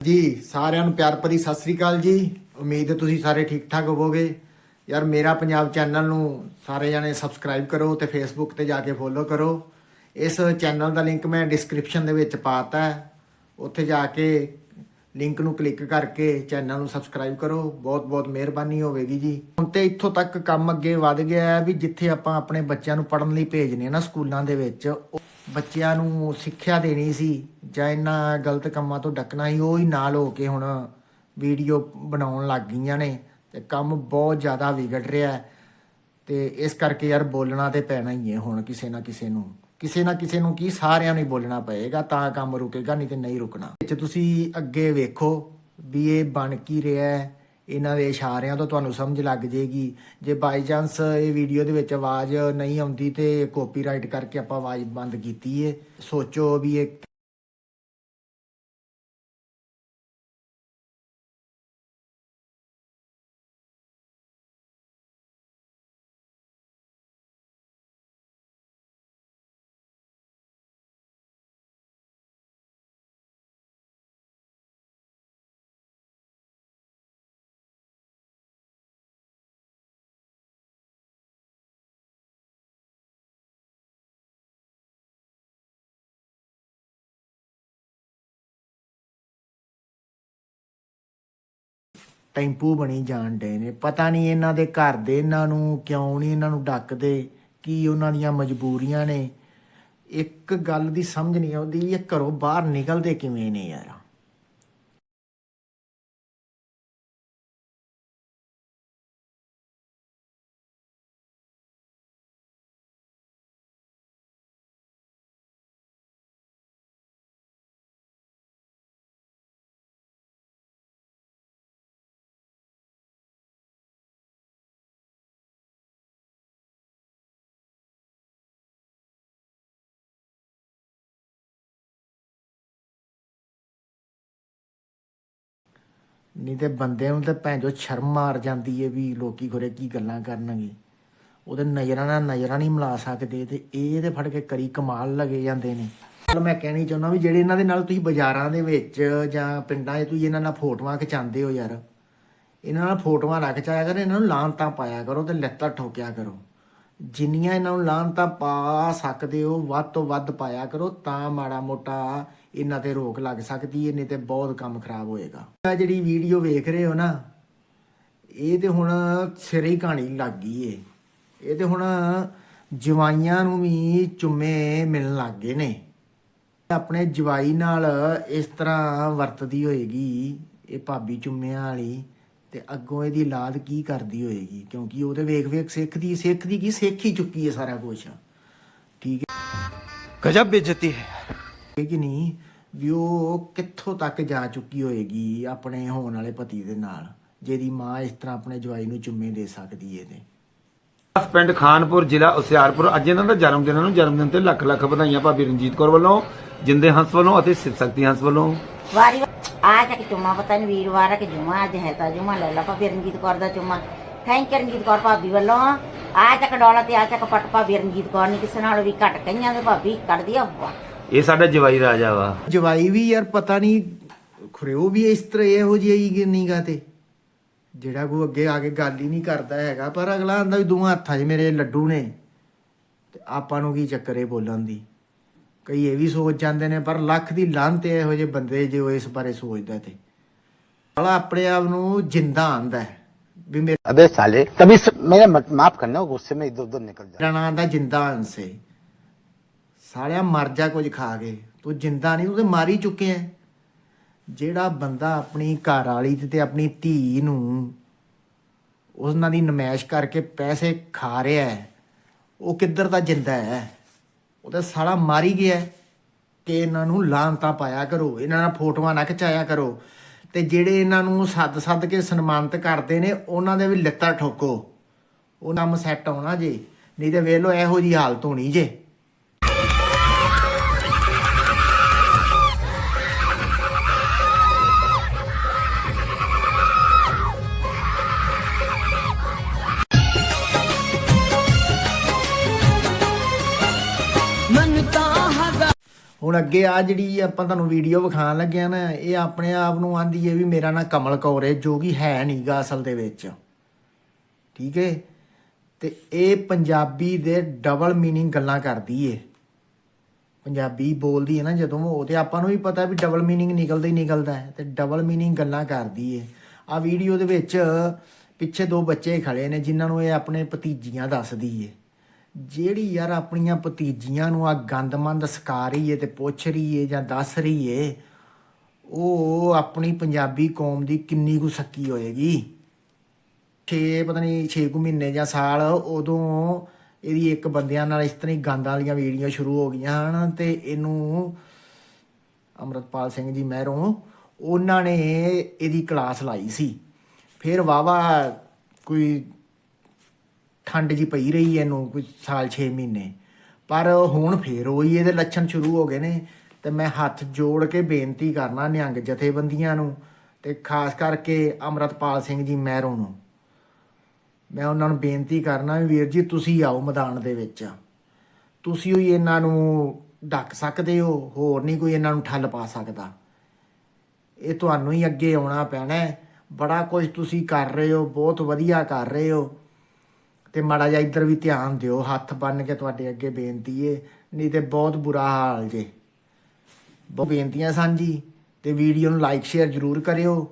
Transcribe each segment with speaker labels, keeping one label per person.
Speaker 1: ਜੀ, ਸਾਰਿਆਂ ਨੂੰ ਪਿਆਰ ਭਰੀ ਸਤਿ ਸ੍ਰੀ ਅਕਾਲ ਜੀ। ਉਮੀਦ ਹੈ ਤੁਸੀਂ ਸਾਰੇ ਠੀਕ ਠਾਕ ਹੋਵੋਗੇ। ਯਾਰ, ਮੇਰਾ ਪੰਜਾਬ ਚੈਨਲ ਨੂੰ ਸਾਰੇ ਜਣੇ ਸਬਸਕ੍ਰਾਈਬ ਕਰੋ ਤੇ ਫੇਸਬੁੱਕ ਤੇ ਜਾ ਕੇ ਫੋਲੋ ਕਰੋ। ਇਸ ਚੈਨਲ ਦਾ ਲਿੰਕ ਮੈਂ ਡਿਸਕ੍ਰਿਪਸ਼ਨ ਦੇ ਵਿੱਚ ਪਾਤਾ ਹੈ। ਉੱਥੇ ਜਾ ਕੇ ਲਿੰਕ ਨੂੰ ਕਲਿੱਕ ਕਰਕੇ ਚੈਨਲ ਨੂੰ ਸਬਸਕ੍ਰਾਈਬ ਕਰੋ। ਬਹੁਤ ਬਹੁਤ ਮਿਹਰਬਾਨੀ ਹੋਵੇਗੀ ਜੀ। ਹੁਣ ਤੇ ਇੱਥੋਂ ਤੱਕ ਕੰਮ ਅੱਗੇ ਵਧ ਗਿਆ ਹੈ ਵੀ ਜਿੱਥੇ ਆਪਾਂ ਆਪਣੇ ਬੱਚਿਆਂ ਨੂੰ ਪੜ੍ਹਨ ਲਈ ਭੇਜਨੇ ਨਾ ਸਕੂਲਾਂ ਦੇ ਵਿੱਚ, ਉਹ ਬੱਚਿਆਂ ਨੂੰ ਸਿੱਖਿਆ ਦੇਣੀ ਸੀ। ਜਾਂ ਇਹਨਾਂ ਗਲਤ ਕੰਮਾਂ ਤੋਂ ਡੱਕਣਾ ਹੀ ਉਹ ਹੀ ਨਾਲ ਹੋ ਕੇ ਹੁਣ ਵੀਡੀਓ ਬਣਾਉਣ ਲੱਗ ਗਈਆਂ ਨੇ ਤੇ ਕੰਮ ਬਹੁਤ ਜ਼ਿਆਦਾ ਵਿਗੜ ਰਿਹਾ ਹੈ। ਤੇ ਇਸ ਕਰਕੇ ਯਾਰ ਬੋਲਣਾ ਤੇ ਪੈਣਾ ਹੀ ਹੈ ਹੁਣ ਕਿਸੇ ਨਾ ਕਿਸੇ ਨੂੰ। ਕਿਸੇ ਨਾ ਕਿਸੇ ਨੂੰ ਕੀ ਸਾਰਿਆਂ ਨੂੰ ਬੋਲਣਾ ਪਏਗਾ, ਤਾਂ ਕੰਮ ਰੁਕੇਗਾ, ਨਹੀਂ ਤੇ ਨਹੀਂ ਰੁਕਣਾ। ਵਿੱਚ ਤੁਸੀਂ ਅੱਗੇ ਵੇਖੋ ਵੀ ਇਹ ਬਣ ਕੀ ਰਿਹਾ ਹੈ। ਇਹਨਾਂ ਦੇ ਇਸ਼ਾਰਿਆਂ ਤੋਂ ਤੁਹਾਨੂੰ ਸਮਝ ਲੱਗ ਜੇਗੀ ਜੇ ਬਾਈ ਚਾਂਸ ਇਹ ਵੀਡੀਓ ਦੇ ਵਿੱਚ ਆਵਾਜ਼ ਨਹੀਂ ਆਉਂਦੀ ਤੇ ਕਾਪੀਰਾਈਟ ਕਰਕੇ ਆਪਾਂ ਆਵਾਜ਼ ਬੰਦ ਕੀਤੀ ਏ। ਸੋਚੋ ਵੀ ਇਹ ਟੈਂਪੂ ਬਣੀ ਜਾਣ ਡੇ ਨੇ। ਪਤਾ ਨਹੀਂ ਇਹਨਾਂ ਦੇ ਘਰ ਦੇ ਇਹਨਾਂ ਨੂੰ ਕਿਉਂ ਨਹੀਂ ਇਹਨਾਂ ਨੂੰ ਡੱਕਦੇ, ਕੀ ਉਹਨਾਂ ਦੀਆਂ ਮਜਬੂਰੀਆਂ ਨੇ। ਇੱਕ ਗੱਲ ਦੀ ਸਮਝ ਨਹੀਂ ਆਉਂਦੀ ਇਹ ਘਰੋਂ ਬਾਹਰ ਨਿਕਲਦੇ ਕਿਵੇਂ ਨੇ ਯਾਰ। ਨਹੀਂ ਤੇ ਬੰਦੇ ਨੂੰ ਤੇ ਭੈਂਜੋ ਸ਼ਰਮ ਮਾਰ ਜਾਂਦੀ ਏ ਵੀ ਲੋਕੀ ਖੁਰੇ ਕੀ ਗੱਲਾਂ ਕਰਨਗੇ। ਉਹਦੇ ਨਜ਼ਰਾਂ ਨਾਲ ਨਜ਼ਰਾਂ ਨਹੀਂ ਮਿਲਾ ਸਕਦੇ ਤੇ ਇਹ ਤੇ ਫੜ ਕੇ ਕਰੀ ਕਮਾਲ ਲਗੇ ਜਾਂਦੇ ਨੇ। ਚਲੋ ਮੈਂ ਕਹਿਣੀ ਚਾਹੁੰਦਾ ਵੀ ਜਿਹੜੇ ਇਹਨਾਂ ਦੇ ਨਾਲ ਤੁਸੀਂ ਬਾਜ਼ਾਰਾਂ ਦੇ ਵਿੱਚ ਜਾਂ ਪਿੰਡਾਂ 'ਚ ਤੁਸੀਂ ਇਹਨਾਂ ਨਾਲ ਫੋਟੋਆਂ ਖਿਚਾਉਂਦੇ ਹੋ ਯਾਰ, ਇਹਨਾਂ ਨਾਲ ਫੋਟੋਆਂ ਰੱਖ ਚਾਇਆ ਕਰ, ਇਹਨਾਂ ਨੂੰ ਲਾਂਤਾਂ ਪਾਇਆ ਕਰੋ ਤੇ ਲੱਤਾਂ ਠੋਕਿਆ ਕਰੋ। ਜਿੰਨੀਆਂ ਇਹਨਾਂ ਨੂੰ ਲਾਂਤਾਂ ਪਾ ਸਕਦੇ ਹੋ, ਵੱਧ ਤੋਂ ਵੱਧ ਪਾਇਆ ਕਰੋ, ਤਾਂ ਮਾੜਾ ਮੋਟਾ ਇਹਨਾਂ ਤੇ ਰੋਕ ਲੱਗ ਸਕਦੀ ਹੈ ਨਹੀਂ ਤੇ ਬਹੁਤ ਕੰਮ ਖਰਾਬ ਹੋਏਗਾ। ਆ ਜਿਹੜੀ ਵੀਡੀਓ ਵੇਖ ਰਹੇ ਹੋ ਨਾ, ਇਹ ਤੇ ਹੁਣ ਸਿਰੇ ਹੀ ਕਹਾਣੀ ਲੱਗ ਗਈ ਏ। ਇਹ ਤੇ ਹੁਣ ਜਵਾਈਆਂ ਨੂੰ ਵੀ ਚੁੰਮੇ ਮਿਲਣ ਲੱਗ ਗਏ ਨੇ। ਆਪਣੇ ਜਵਾਈ ਨਾਲ ਇਸ ਤਰ੍ਹਾਂ ਵਰਤਦੀ ਹੋਏਗੀ, ਇਹ ਭਾਬੀ ਚੁੰਮਿਆਂ ਵਾਲੀ, ਤੇ ਅੱਗੋਂ ਇਹਦੀ ਲਾਦ ਕੀ ਕਰਦੀ ਹੋਏਗੀ? ਕਿਉਂਕਿ ਉਹ ਉਹਦੇ ਵੇਖ ਵੇਖ ਸਿੱਖਦੀ ਸਿੱਖਦੀ ਕੀ? ਸਿੱਖ ਹੀ ਚੁੱਕੀ ਹੈ ਸਾਰਾ ਕੁਝ ਠੀਕ
Speaker 2: ਹੈ ਗਜਬ ਬੇਇੱਜ਼ਤੀ
Speaker 1: ਹੈ। ਕਿ ਨਹੀਂ ਵੀ ਉਹ ਕਿੱਥੋਂ ਤੱਕ ਜਾ ਚੁੱਕੀ ਹੋਏਗੀ ਆਪਣੇ ਹੋਣ ਵਾਲੇ ਪਤੀ ਦੇ ਨਾਲ ਜਿਹਦੀ ਮਾਂ ਇਸ ਤਰ੍ਹਾਂ ਆਪਣੇ ਜਵਾਈ ਨੂੰ ਚੁੰਮੇ ਦੇ ਸਕਦੀ ਏ ਤੇ
Speaker 2: ਪਿੰਡ ਖਾਨਪੁਰ ਜ਼ਿਲ੍ਹਾ ਹੁਸ਼ਿਆਰਪੁਰ ਅੱਜ ਇਹਨਾਂ ਦਾ ਜਨਮ ਦਿਨ ਨੂੰ ਜਨਮ ਦਿਨ ਤੇ ਲੱਖ ਲੱਖ ਵਧਾਈਆਂ ਭਾਬੀ ਰਣਜੀਤ ਕੌਰ ਵੱਲੋਂ ਜਿੰਦੇ ਹੰਸ ਵੱਲੋਂ ਅਤੇ ਸਿਵ ਸ਼ਕਤੀ ਹੰਸ ਵੱਲੋਂ।
Speaker 3: ਵਾਰੀ ਆ ਜਾ ਕੇ ਚੁੰਮਾ ਪਤਾ ਨਹੀਂ ਵੀਰਵਾਰ ਆ ਕਿ ਜੁਮਾ ਅੱਜ ਹੈ ਤਾਂ ਜੁਮਾ ਲੈ ਲਾ ਭਾਬੀ ਰਣਜੀਤ ਕੌਰ ਦਾ ਚੁੰਮਾ ਥੈਂਕ ਯੂ ਰਣਜੀਤ ਕੌਰ ਭਾਬੀ ਵੱਲੋਂ। ਆ ਚੱਕ ਡੋਲਾ ਤੇ ਆ ਚੱਕ ਪੱਟ ਭਾਬੀ ਰਣਜੀਤ ਕੌਰ ਨਹੀਂ ਕਿਸੇ ਨਾਲ ਵੀ ਘਟ ਕਈਆਂ ਦੇ ਭਾਬੀ ਕੱਢਦੀ ਆ ਵਾ
Speaker 2: ਇਹ ਸਾਡਾ ਜਵਾਈ ਰਾਜਾ ਵਾ
Speaker 1: ਜਵਾਈ ਵੀ ਯਾਰ ਪਤਾ ਨਹੀਂ ਖੁਰਿਓ ਵੀ ਇਸ ਤਰ੍ਹਾਂ ਇਹੋ ਜਿਹੀ ਹੀ ਨਹੀਂਗਾ ਤੇ ਜਿਹੜਾ ਕੋ ਅੱਗੇ ਆ ਕੇ ਗੱਲ ਹੀ ਨਹੀਂ ਕਰਦਾ ਹੈਗਾ ਪਰ ਅਗਲਾ ਆਂਦਾ ਵੀ ਦੋਵਾਂ ਹੱਥਾਂ 'ਚ ਮੇਰੇ ਲੱਡੂ ਨੇ ਤੇ ਆਪਾਂ ਨੂੰ ਕੀ ਚੱਕਰ ਇਹ ਬੋਲਣ ਦੀ ਕਈ ਇਹ ਵੀ ਸੋਚ ਜਾਂਦੇ ਨੇ ਪਰ ਲੱਖ ਦੀ ਲਾਂਤ ਹੈ ਇਹੋ ਜਿਹੇ ਬੰਦੇ ਜੋ ਇਸ ਬਾਰੇ ਸੋਚਦਾ ਤੇ ਸਾਲਾ ਆਪਣੇ ਆਪ ਨੂੰ ਜਿੰਦਾ ਆਂਦਾ ਹੈ ਵੀ ਮੇਰਾ
Speaker 4: अबे साले तभी स- मेरा मत- माफ करना गुस्से में इधर उधर निकल जा
Speaker 1: ਨਾਂ ਦਾ ਜਿੰਦਾ ਅੰਸੇ ਸਾਲਿਆ ਮਰ ਜਾ ਕੁਝ ਖਾ ਕੇ। ਤੂੰ ਜਿੰਦਾ ਨਹੀਂ, ਤੂੰ ਤੇ ਮਾਰੀ ਚੁੱਕਿਆ ਜਿਹੜਾ ਬੰਦਾ ਆਪਣੀ ਘਰ ਵਾਲੀ ਤੇ- ਆਪਣੀ ਧੀ ਨੂੰ ਉਹਨਾਂ ਦੀ ਨਮਾਇਸ਼ ਕਰਕੇ ਪੈਸੇ ਖਾ ਰਿਹਾ ਹੈ ਉਹ ਕਿੱਧਰ ਦਾ ਜਿੰਦਾ ਹੈ ਉਹ ਤਾਂ ਸਾਲਾ ਮਾਰੀ ਗਿਆ ਕਿ ਇਹਨਾਂ ਨੂੰ ਲਾਂਤਾ ਪਾਇਆ ਕਰੋ, ਇਹਨਾਂ ਨਾਲ ਫੋਟੋਆਂ ਨਾ ਖਿਚਾਇਆ ਕਰੋ। ਤੇ ਜਿਹੜੇ ਇਹਨਾਂ ਨੂੰ ਸੱਦ ਸੱਦ ਕੇ ਸਨਮਾਨਿਤ ਕਰਦੇ ਨੇ, ਉਹਨਾਂ ਦੇ ਵੀ ਲੱਤਾਂ ਠੋਕੋ। ਉਹ ਕੰਮ ਸੈੱਟ ਆਉਣਾ ਜੇ, ਨਹੀਂ ਤੇ ਵੇਖ ਲਓ ਇਹੋ ਜੀ ਹਾਲਤ ਹੋਣੀ ਜੇ। ਹੁਣ ਅੱਗੇ ਆ ਜਿਹੜੀ ਆਪਾਂ ਤੁਹਾਨੂੰ ਵੀਡੀਓ ਵਿਖਾਉਣ ਲੱਗਿਆ ਨਾ, ਇਹ ਆਪਣੇ ਆਪ ਨੂੰ ਆਂਦੀ ਹੈ ਵੀ ਮੇਰਾ ਨਾਂ ਕਮਲ ਕੌਰ ਹੈ ਜੋ ਕਿ ਹੈ ਨਹੀਂਗਾ ਅਸਲ ਦੇ ਵਿੱਚ। ਠੀਕ ਹੈ ਤੇ ਇਹ ਪੰਜਾਬੀ ਦੇ ਡਬਲ ਮੀਨਿੰਗ ਗੱਲਾਂ ਕਰਦੀ ਏ। ਪੰਜਾਬੀ ਬੋਲਦੀ ਹੈ ਨਾ ਜਦੋਂ, ਉਹ ਤੇ ਆਪਾਂ ਨੂੰ ਵੀ ਪਤਾ ਵੀ ਡਬਲ ਮੀਨਿੰਗ ਨਿਕਲਦਾ ਹੀ ਨਿਕਲਦਾ ਹੈ ਤੇ ਡਬਲ ਮੀਨਿੰਗ ਗੱਲਾਂ ਕਰਦੀ ਏ। ਆ ਵੀਡੀਓ ਦੇ ਵਿੱਚ ਪਿੱਛੇ ਦੋ ਬੱਚੇ ਖੜੇ ਨੇ, ਜਿਨ੍ਹਾਂ ਨੂੰ ਇਹ ਆਪਣੇ ਭਤੀਜੀਆਂ ਦੱਸਦੀ ਏ। ਜਿਹੜੀ ਯਾਰ ਆਪਣੀਆਂ ਭਤੀਜੀਆਂ ਨੂੰ ਆ ਗੰਦਮੰਦ ਸਿਖਾ ਰਹੀ ਏ ਤੇ ਪੁੱਛ ਰਹੀ ਏ ਜਾਂ ਦੱਸ ਰਹੀ ਏ, ਉਹ ਆਪਣੀ ਪੰਜਾਬੀ ਕੌਮ ਦੀ ਕਿੰਨੀ ਕੁ ਸੱਕੀ ਹੋਏਗੀ? 6 ਪਤਾ ਨਹੀਂ 6 ਕੁ ਮਹੀਨੇ ਜਾਂ ਸਾਲ ਉਦੋਂ ਇਹਦੀ ਇੱਕ ਬੰਦਿਆਂ ਨਾਲ ਇਸ ਤਰ੍ਹਾਂ ਹੀ ਗੰਦਾਂ ਵਾਲੀਆਂ ਵੀਡੀਓ ਸ਼ੁਰੂ ਹੋ ਗਈਆਂ ਹਨ ਤੇ ਇਹਨੂੰ ਅਮਰਤਪਾਲ ਸਿੰਘ ਜੀ ਮਹਿਰੋਂ ਉਹਨਾਂ ਨੇ ਇਹਦੀ ਕਲਾਸ ਲਾਈ ਸੀ। ਫਿਰ ਵਾਵਾ ਕੋਈ ਠੰਡ ਜੀ ਪਈ ਰਹੀ ਹੈ ਇਹਨੂੰ ਕੁਝ ਸਾਲ 6 ਮਹੀਨੇ। ਪਰ ਹੁਣ ਫੇਰ ਉਹੀ ਇਹਦੇ ਲੱਛਣ ਸ਼ੁਰੂ ਹੋ ਗਏ ਨੇ ਤੇ ਮੈਂ ਹੱਥ ਜੋੜ ਕੇ ਬੇਨਤੀ ਕਰਨਾ ਨਿਹੰਗ ਜਥੇਬੰਦੀਆਂ ਨੂੰ ਤੇ ਖਾਸ ਕਰਕੇ ਅਮਰਤਪਾਲ ਸਿੰਘ ਜੀ ਮਹਿਰੋਂ ਨੂੰ। ਮੈਂ ਉਹਨਾਂ ਨੂੰ ਬੇਨਤੀ ਕਰਨਾ ਵੀ ਵੀਰ ਜੀ ਤੁਸੀਂ ਆਓ ਮੈਦਾਨ ਦੇ ਵਿੱਚ। ਤੁਸੀਂ ਹੀ ਇਹਨਾਂ ਨੂੰ ਡੱਕ ਸਕਦੇ ਹੋ, ਹੋਰ ਨਹੀਂ ਕੋਈ ਇਹਨਾਂ ਨੂੰ ਠੱਲ ਪਾ ਸਕਦਾ। ਇਹ ਤੁਹਾਨੂੰ ਹੀ ਅੱਗੇ ਆਉਣਾ ਪੈਣਾ ਬੜਾ ਕੁਝ ਤੁਸੀਂ ਕਰ ਰਹੇ ਹੋ, ਬਹੁਤ ਵਧੀਆ ਕਰ ਰਹੇ ਹੋ। ਤੇ ਮਾੜਾ ਜਿਹਾ ਇੱਧਰ ਵੀ ਧਿਆਨ ਦਿਓ, ਹੱਥ ਬੰਨ ਕੇ ਤੁਹਾਡੇ ਅੱਗੇ ਬੇਨਤੀ ਏ, ਨਹੀਂ ਤੇ ਬਹੁਤ ਬੁਰਾ ਹਾਲ ਜੇ। ਬਹੁਤ ਬੇਨਤੀਆਂ ਸਨ ਜੀ, ਤੇ ਵੀਡੀਓ ਨੂੰ ਲਾਈਕ ਸ਼ੇਅਰ ਜ਼ਰੂਰ ਕਰਿਓ,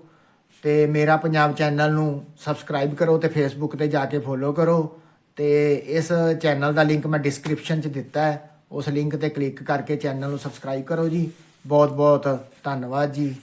Speaker 1: ਤੇ ਮੇਰਾ ਪੰਜਾਬ ਚੈਨਲ ਨੂੰ ਸਬਸਕ੍ਰਾਈਬ ਕਰੋ ਤੇ ਫੇਸਬੁੱਕ ਤੇ ਜਾ ਕੇ ਫੋਲੋ ਕਰੋ, ਤੇ ਇਸ ਚੈਨਲ ਦਾ ਲਿੰਕ ਮੈਂ ਡਿਸਕ੍ਰਿਪਸ਼ਨ 'ਚ ਦਿੱਤਾ ਹੈ, ਉਸ ਲਿੰਕ ਤੇ ਕਲਿੱਕ ਕਰਕੇ ਚੈਨਲ ਨੂੰ ਸਬਸਕ੍ਰਾਈਬ ਕਰੋ ਜੀ। ਬਹੁਤ ਬਹੁਤ ਧੰਨਵਾਦ ਜੀ।